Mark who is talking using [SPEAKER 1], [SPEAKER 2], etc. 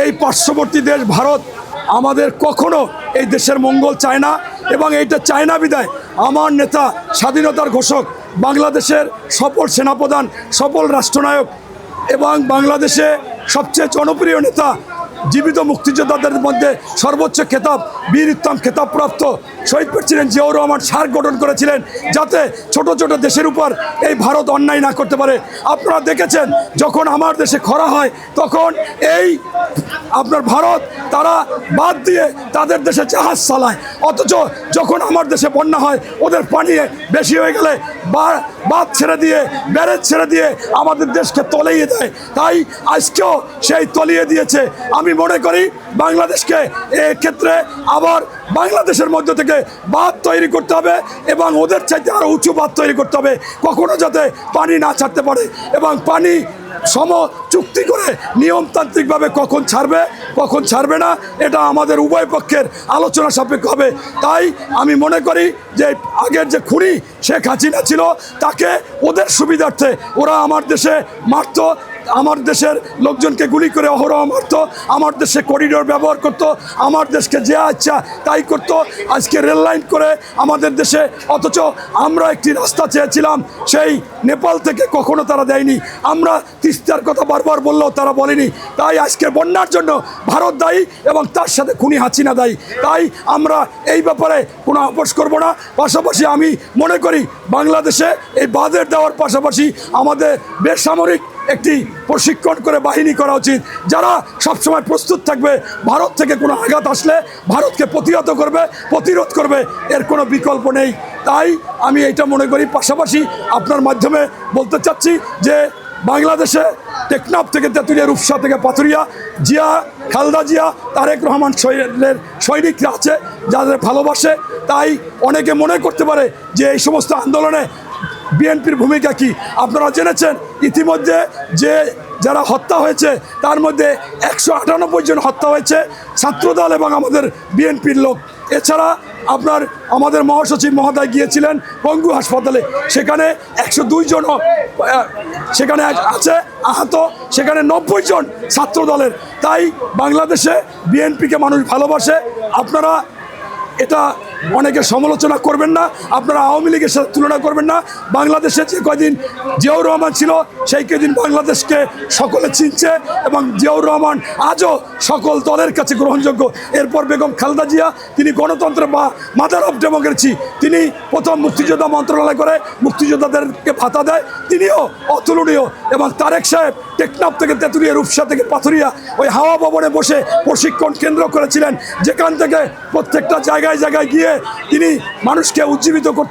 [SPEAKER 1] এই পার্শ্ববর্তী দেশ ভারত আমাদের কখনো এই দেশের মঙ্গল চায় না এবং এইটা চায় না বিদায়। আমার নেতা, স্বাধীনতার ঘোষক, বাংলাদেশের সফল সেনাপ্রধান, সফল রাষ্ট্রনায়ক এবং বাংলাদেশে সবচেয়ে জনপ্রিয় নেতা জীবিত মুক্তিযোদ্ধাদের মধ্যে সর্বোচ্চ খেতাব, বীর উত্তম খেতাবপ্রাপ্ত শহীদ প্রেসিডেন্ট জিয়াউর রহমান সার গঠন করেছিলেন যাতে ছোট ছোট দেশের উপর এই ভারত অন্যায় না করতে পারে। আপনারা দেখেছেন, যখন আমার দেশে খরা হয়, তখন এই আপনার ভারত, তারা বাদ দিয়ে তাদের দেশে জাহাজ চালায়। অথচ যখন আমার দেশে বন্যা হয়, ওদের পানি বেশি হয়ে গেলে বা- বাঁধ ছেড়ে দিয়ে, ব্যারেজ ছেড়ে দিয়ে আমাদের দেশকে তলিয়ে দেয়। তাই আজকেও সেই তলিয়ে দিয়েছে। আমি মনে করি বাংলাদেশকে ক্ষেত্রে আবার বাংলাদেশের মধ্য থেকে বাঁধ তৈরি করতে হবে এবং ওদের চাইতে আরও উঁচু বাঁধ তৈরি করতে হবে। কখনো যাতে পানি না ছাড়তে পারে এবং পানি সম চুক্তি করে নিয়মতান্ত্রিকভাবে কখন ছাড়বে কখন ছাড়বে না, এটা আমাদের উভয় পক্ষের আলোচনা সাপেক্ষ হবে। তাই আমি মনে করি যে আগের যে খুনি শেখ হাসিনা ছিল, তাকে ওদের সুবিধার্থে ওরা আমার দেশে মারতো আমার দেশের লোকজনকে গুলি করে অহরহ মারতো, আমার দেশে করিডোর ব্যবহার করতো, আমার দেশকে যে ইচ্ছা তাই করতো। আজকে রেল লাইন করে আমাদের দেশে, অথচ আমরা একটি রাস্তা চেয়েছিলাম, সেই নেপাল থেকে কখনো তারা দেয়নি। আমরা তিস্তার কথা বারবার বললেও তারা বলেনি। তাই আজকে বন্যার জন্য ভারত দায়ী এবং তার সাথে খুনি হাসিনা দায়ী। তাই আমরা এই ব্যাপারে কোনো আপোষ করব না। পাশাপাশি আমি মনে করি, বাংলাদেশে এই বাঁধের দেওয়ার পাশাপাশি আমাদের বেসামরিক একটি প্রশিক্ষণ করে বাহিনী করা উচিত। যারা সবসময় প্রস্তুত থাকবে, ভারত থেকে কোনো আঘাত আসলে ভারতকে প্রতিহত করবে, প্রতিরোধ করবে, এর কোনো বিকল্প নেই। তাই আমি এটা মনে করি, পাশাপাশি আপনার মাধ্যমে বলতে চাচ্ছি যে বাংলাদেশে টেকনাফ থেকে তেঁতুলিয়া, রূপসা থেকে পাথুরিয়া, জিয়া, খালদা জিয়া, তারেক রহমান সৈন্যের সৈনিকরা আছে, যাদের ভালোবাসে। তাই অনেকে মনে করতে পারে যে এই সমস্ত আন্দোলনে বিএনপির ভূমিকা কি? আপনারা জেনেছেন, ইতিমধ্যে যে যারা হত্যা হয়েছে, তার মধ্যে একশো আটানব্বই জন হত্যা হয়েছে, ছাত্রদল এবং আমাদের বিএনপির লোক। এছাড়া আপনার আমাদের মহাসচিব মহোদয় গিয়েছিলেন পঙ্গু হাসপাতালে। সেখানে একশো দুই জন সেখানে আছে, আহত, সেখানে নব্বই জন ছাত্র দলের তাই বাংলাদেশে বিএনপিকে মানুষ ভালোবাসে। আপনারা এটা অনেকে সমালোচনা করবেন না, আপনারা আওয়ামী লীগের সাথে তুলনা করবেন না। বাংলাদেশে যে কদিন জিয়াউর রহমান ছিল, সেই কদিন বাংলাদেশকে সকলে চিনছে এবং জিয়াউর রহমান আজও সকল দলের কাছে গ্রহণযোগ্য। এরপর বেগম খালেদা জিয়া, তিনি গণতন্ত্র বা মাদার অফ ডেমোক্রেসি তিনি প্রথম মুক্তিযোদ্ধা মন্ত্রণালয় করে মুক্তিযোদ্ধাদেরকে ভাতা দেয়। তিনিও অতুলনীয় এবং তারেক সাহেব টেকনাফ থেকে তেঁতুলিয়া, রূপসা থেকে পাথুরিয়া ওই হাওয়া ভবনে বসে প্রশিক্ষণ কেন্দ্র করেছিলেন। যেখান থেকে প্রত্যেকটা জায়গায় জায়গায় গিয়ে তিনি মানুষকে উজ্জীবিত করতে